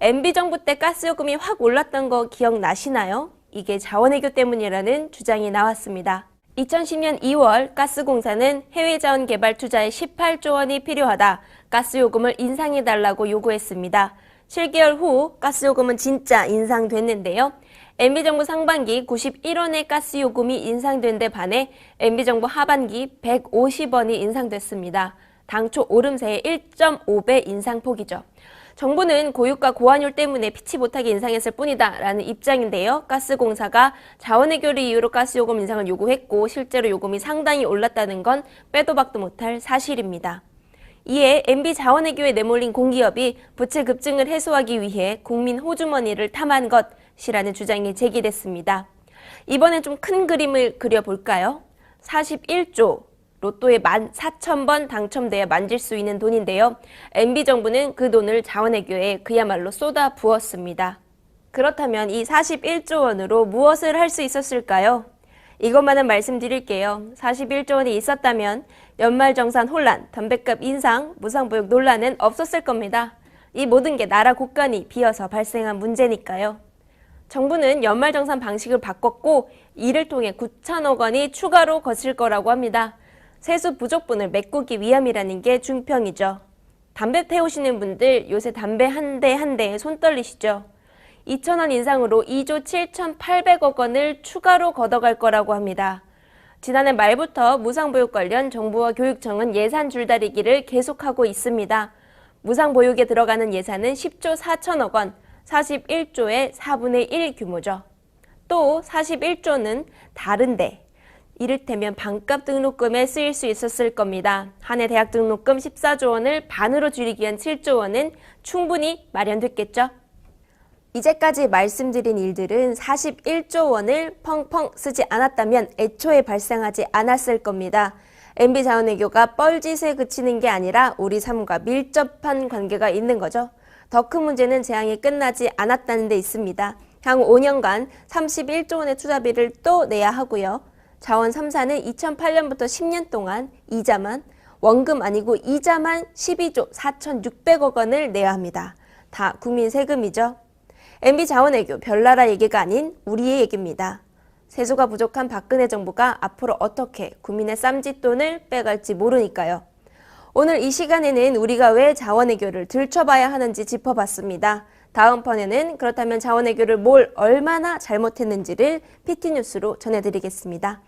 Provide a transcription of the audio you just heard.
MB정부 때 가스요금이 확 올랐던 거 기억나시나요? 이게 자원외교 때문이라는 주장이 나왔습니다. 2010년 2월 가스공사는 해외 자원 개발 투자에 18조 원이 필요하다. 가스요금을 인상해달라고 요구했습니다. 7개월 후 가스요금은 진짜 인상됐는데요. MB정부 상반기 91원의 가스요금이 인상된 데 반해 MB정부 하반기 150원이 인상됐습니다. 당초 오름세의 1.5배 인상폭이죠. 정부는 고유가 고환율 때문에 피치 못하게 인상했을 뿐이다 라는 입장인데요. 가스공사가 자원해결을 이유로 가스요금 인상을 요구했고 실제로 요금이 상당히 올랐다는 건 빼도 박도 못할 사실입니다. 이에 MB 자원외교에 내몰린 공기업이 부채 급증을 해소하기 위해 국민 호주머니를 탐한 것이라는 주장이 제기됐습니다. 이번엔 좀 큰 그림을 그려볼까요? 41조, 로또에 14,000번 당첨돼야 만질 수 있는 돈인데요. MB정부는 그 돈을 자원외교에 그야말로 쏟아 부었습니다. 그렇다면 이 41조 원으로 무엇을 할 수 있었을까요? 이것만은 말씀드릴게요. 41조 원이 있었다면 연말정산 혼란, 담배값 인상, 무상보육 논란은 없었을 겁니다. 이 모든 게 나라 곳간이 비어서 발생한 문제니까요. 정부는 연말정산 방식을 바꿨고 이를 통해 9천억 원이 추가로 거칠 거라고 합니다. 세수 부족분을 메꾸기 위함이라는 게 중평이죠. 담배 태우시는 분들 요새 담배 한 대 한 대에 손 떨리시죠? 2천원 인상으로 2조 7,800억 원을 추가로 걷어갈 거라고 합니다. 지난해 말부터 무상보육 관련 정부와 교육청은 예산 줄다리기를 계속하고 있습니다. 무상보육에 들어가는 예산은 10조 4천억 원, 41조의 4분의 1 규모죠. 또 41조는 다른데 이를테면 반값 등록금에 쓰일 수 있었을 겁니다. 한 해 대학 등록금 14조 원을 반으로 줄이기 위한 7조 원은 충분히 마련됐겠죠. 이제까지 말씀드린 일들은 41조 원을 펑펑 쓰지 않았다면 애초에 발생하지 않았을 겁니다. MB 자원외교가 뻘짓에 그치는 게 아니라 우리 삶과 밀접한 관계가 있는 거죠. 더 큰 문제는 재앙이 끝나지 않았다는 데 있습니다. 향후 5년간 31조 원의 투자비를 또 내야 하고요. 자원 3사는 2008년부터 10년 동안 이자만 원금 아니고 이자만 12조 4,600억 원을 내야 합니다. 다 국민 세금이죠. MB 자원외교 별나라 얘기가 아닌 우리의 얘기입니다. 세수가 부족한 박근혜 정부가 앞으로 어떻게 국민의 쌈짓돈을 빼갈지 모르니까요. 오늘 이 시간에는 우리가 왜 자원외교를 들춰봐야 하는지 짚어봤습니다. 다음 번에는 그렇다면 자원외교를 뭘 얼마나 잘못했는지를 PT뉴스로 전해드리겠습니다.